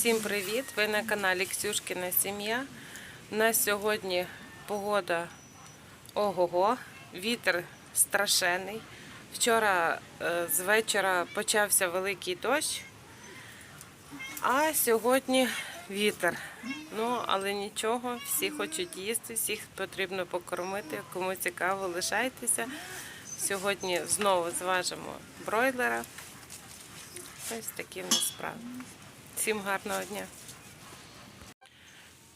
Всім привіт! Ви на каналі Ксюшкіна Сім'я. У нас сьогодні погода ого-го, вітер страшенний. Вчора е, з вечора почався великий дощ, а сьогодні вітер. Ну, але нічого, всі хочуть їсти, всіх потрібно покормити. Кому цікаво, лишайтеся. Сьогодні знову зважимо бройлера. Ось такі в нас справи. Всім гарного дня.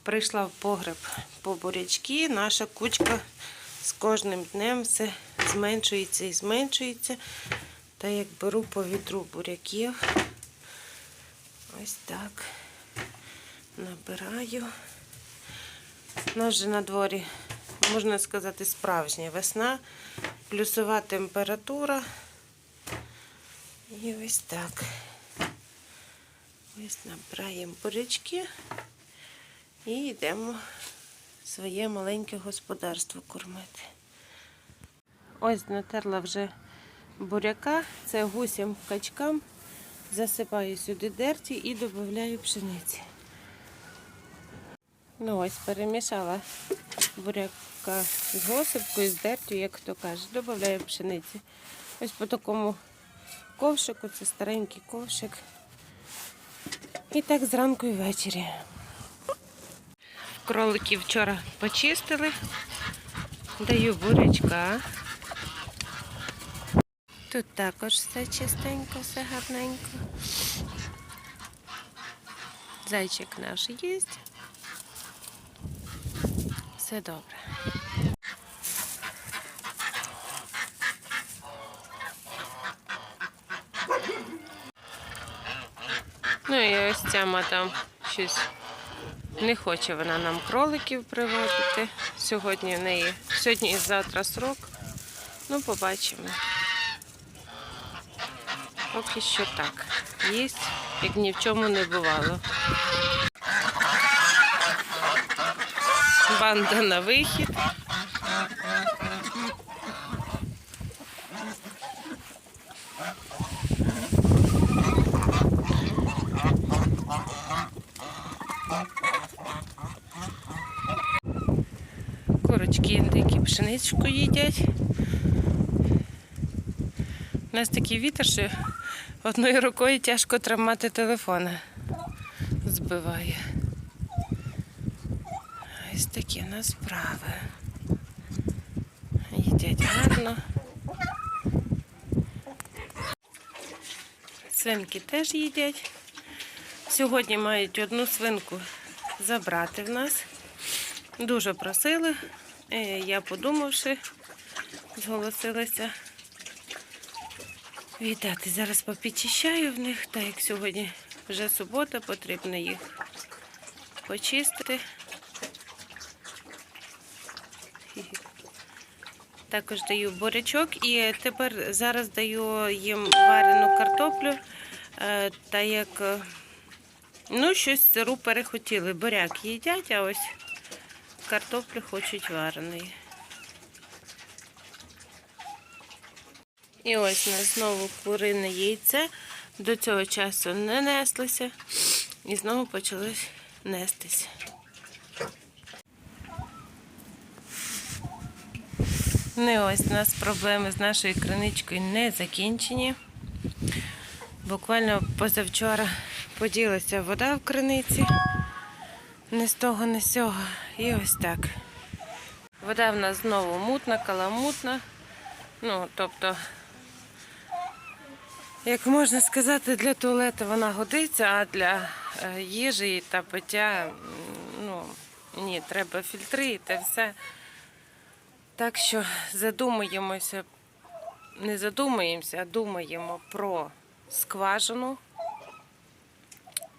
Прийшла в погреб по бурячки. Наша кучка з кожним днем все зменшується і зменшується. Та як беру по вітру буряків. Ось так. Набираю. У нас вже на дворі, можна сказати, справжня весна, плюсова температура. І ось так. Ось набираємо бурячки і йдемо своє маленьке господарство кормити. Ось натерла вже буряка, це гусям качкам. Засипаю сюди дерті і додаю пшениці. Ну ось перемішала буряка з госипкою, з дертю, як хто каже, додаю пшениці. Ось по такому ковшику, це старенький ковшик. І так зранку і ввечері. Кроликів вчора почистили. Даю бурячка. Тут також все чистенько, все гарненько. Зайчик наш їсть. Все добре. Ну і ось ця мадам щось не хоче вона нам кроликів приводити. Сьогодні в неї сьогодні і завтра срок. Ну, побачимо. Поки що так. Їсть, як ні в чому не бувало. Банда на вихід. Курочки індики пшеничку їдять. У нас такий вітер, що одною рукою тяжко тримати телефона. Збиває. Ось такі у нас справи. Їдять гарно. Свинки теж їдять. Сьогодні мають одну свинку забрати в нас. Дуже просили. Е, Я подумавши, зголосилася віддати. Зараз попідчищаю в них, так як сьогодні вже субота, потрібно їх почистити. Також даю бурячок і тепер зараз даю їм варену картоплю, е, та як е, ну, щось сиру перехотіли. Буряк їдять, а ось картоплю хочуть вареної. І ось у нас знову курине яйце. До цього часу не неслося і знову почалось нестися. Не ось у нас проблеми з нашою криничкою не закінчені. Буквально позавчора поділася вода в криниці. Не з того, не з цього. І ось так. Вода в нас знову мутна, каламутна. Ну, тобто, як можна сказати, для туалету вона годиться, а для е, їжі та пиття, ну, ні, треба фільтри та все. Так що задумуємося, не задумуємося, а думаємо про скважину.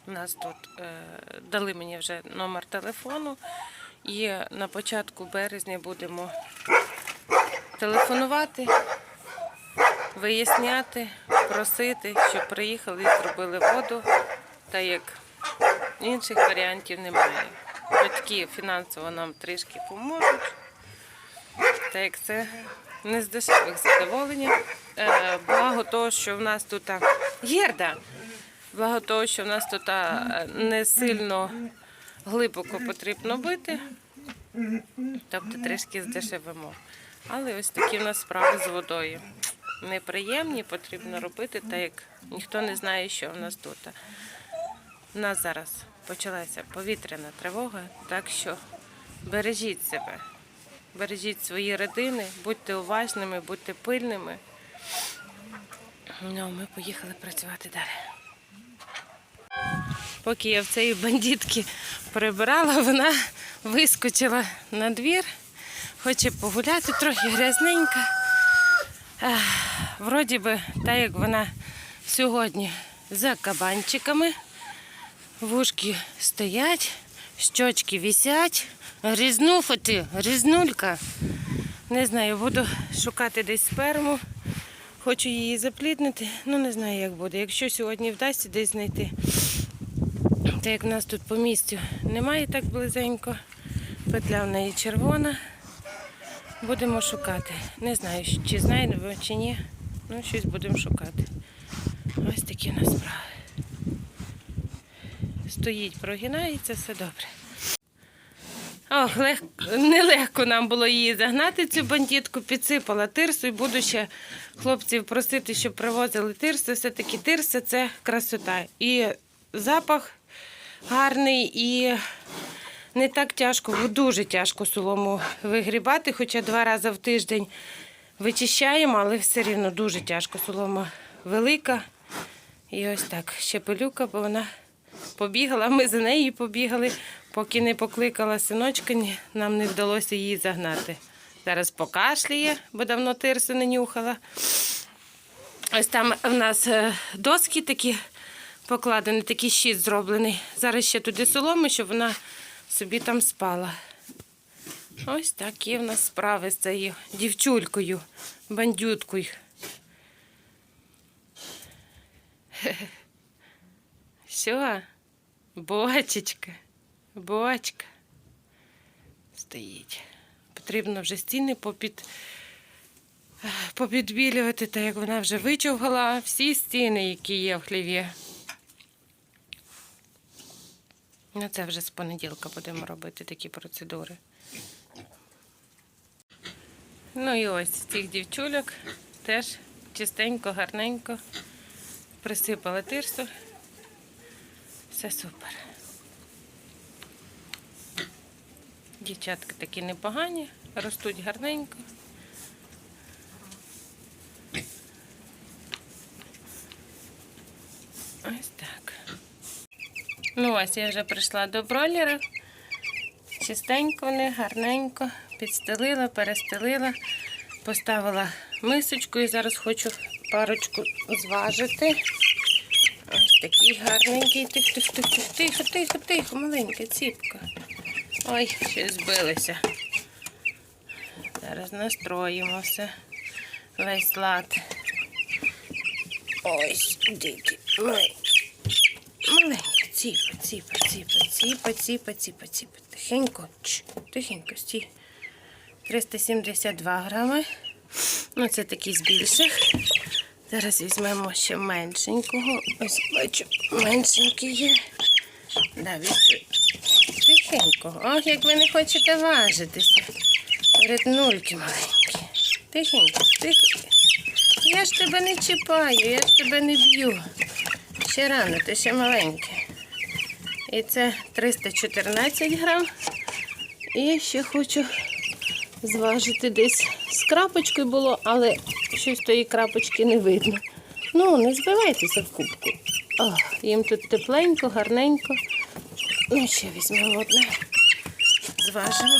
У нас тут е, дали мені вже номер телефону, і на початку березня будемо телефонувати, виясняти, просити, щоб приїхали і зробили воду, та як інших варіантів немає. Батьки фінансово нам трішки поможуть. Та як це не з дешевих задоволення. Е, благо того, що в нас тут а, Герда, Благо того, що в нас тут не сильно глибоко потрібно бити, тобто трішки здешевимо. Але ось такі в нас справи з водою. Неприємні, потрібно робити, так як ніхто не знає, що в нас тут. У нас зараз почалася повітряна тривога, так що бережіть себе, бережіть свої родини, будьте уважними, будьте пильними. Ну, ми поїхали працювати далі. Поки я в цієї бандитки прибирала, вона вискочила на двір, хоче погуляти, трохи грязненька. Вроді би, так як вона сьогодні за кабанчиками, вушки стоять, щочки висять, грізнуфати, грізнулька. Не знаю, буду шукати десь сперму. Хочу її запліднити, ну не знаю, як буде. Якщо сьогодні вдасться десь знайти, так як в нас тут по місцю немає так близенько, петля в неї червона. Будемо шукати. Не знаю, чи знайдемо, чи ні. Ну, щось будемо шукати. Ось такі у нас справи. Стоїть, прогинається, все добре. Ох, легко, нелегко нам було її загнати, цю бандитку, підсипала тирсу і буду ще хлопців просити, щоб привозили тирсу. Все-таки тирса це красота. І запах гарний, і не так тяжко, бо дуже тяжко солому вигрібати, хоча два рази в тиждень вичищаємо, але все рівно дуже тяжко. Солома велика. І ось так, ще пилюка, бо вона побігала, ми за нею побігали, поки не покликала синочка, нам не вдалося її загнати. Зараз покашляє, бо давно тирсу не нюхала. Ось там в нас е, доски такі покладені, такий щит зроблений. Зараз ще туди соломи, щоб вона собі там спала. Ось такі в нас справи з цією дівчулькою, бандюткою. Що? Бочечка, бочка. Стоїть. Потрібно вже стіни попід... попідбілювати, так як вона вже вичовгала всі стіни, які є в хліві. Ну, це вже з понеділка будемо робити такі процедури. Ну і ось цих дівчульок теж чистенько, гарненько. Присипала тирсу. Все супер. Дівчатки такі непогані, ростуть гарненько. Ось так. Ну, ось я вже прийшла до бройлера. Чистенько вони, гарненько. Підстелила, перестелила, поставила мисочку і зараз хочу парочку зважити. Ось такий гарненький. Тихо, тихо, тихо, тихо, тихо, тихо, маленька ціпка. Ой, щось збилися. Зараз настроїмо все. Весь лад. Ось, дикі, маленькі. Маленька, ціпа, ціпа, ціпа, ціпа, ціпа, ціпа, ціпа. Тихенько, Ч, тихенько, стій. 372 грами. Ну, це такий з більших. Зараз візьмемо ще меншенького. Ось бачу, меншенький є. Да, відчую. Тихенько. Ох, як ви не хочете важитися. Перед нульки маленькі. Тихенько, тихенько. Я ж тебе не чіпаю, я ж тебе не б'ю. Ще рано, ти ще маленький. І це 314 грам. І ще хочу зважити десь з крапочкою було, але щось тої крапочки не видно. Ну, не збивайтеся в кубку. О, їм тут тепленько, гарненько. Ну, ще візьмемо одне. Зважимо.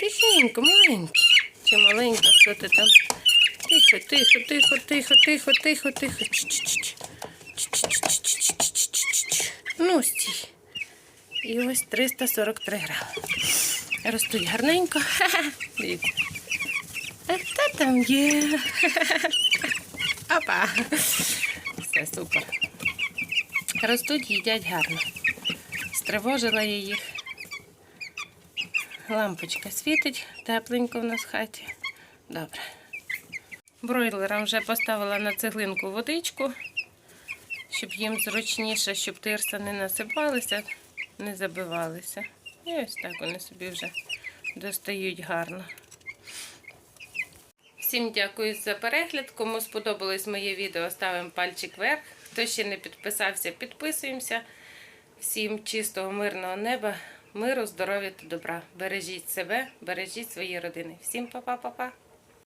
Тихенько, маленький. Чи маленька, хто ти там? Тихо, тихо, тихо, тихо, тихо, тихо, тихо. Чш-чш-чш. Чш-чш-чш-чш-чш-чш-чш. Ну, стій. І ось 343 грами. Ростуть гарненько. Дивіться. А хто там є? Опа. Все супер. Ростуть, їдять гарно. Стривожила я їх. Лампочка світить, тепленько в нас в хаті. Добре. Бройлерам вже поставила на цеглинку водичку. Щоб їм зручніше, щоб тирса не насипалися, не забивалися. І ось так вони собі вже достають гарно. Всім дякую за перегляд. Кому сподобалось моє відео, ставимо пальчик вверх. Хто ще не підписався, підписуємося. Всім чистого, мирного неба, миру, здоров'я та добра. Бережіть себе, бережіть свої родини. Всім па-па-па-па.